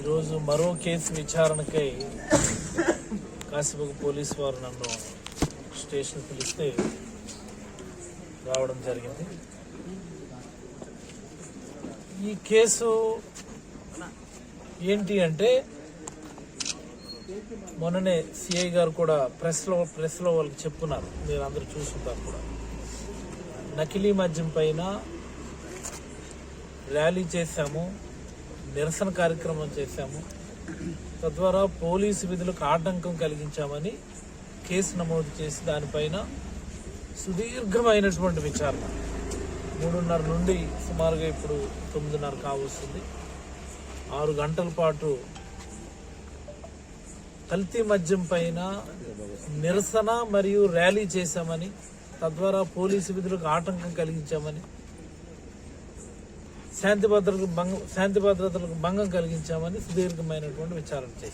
ఈరోజు మరో case విచారణకై కాశీబుగ్ police వారు నన్ను స్టేషన్ పిలిస్తే రావడం జరిగింది. ఈ కేసు ఏంటి అంటే మొన్ననే సిఐ గారు కూడా ప్రెస్లో ప్రెస్లో వాళ్ళకి చెప్పున్నారు మీరు అందరూ చూసుకుంటారు కూడా. నకిలీ మద్యం పైన ర్యాలీ చేశాము. నిరసన కార్యక్రమం చేశాము. తద్వారా పోలీసు విధులకు ఆటంకం కలిగించామని కేసు నమోదు చేసి దానిపైన సుదీర్ఘమైనటువంటి విచారణ. మూడున్నర నుండి సుమారుగా ఇప్పుడు తొమ్మిదిన్నర కావస్తుంది. ఆరు గంటల పాటు కల్తీ మద్యం పైన నిరసన మరియు ర్యాలీ చేశామని తద్వారా పోలీసు విధులకు ఆటంకం కలిగించామని శాంతి భద్రతలకు భంగం శాంతి భద్రతలకు భంగం కలిగించామని సుదీర్ఘమైనటువంటి విచారణ చేశారు.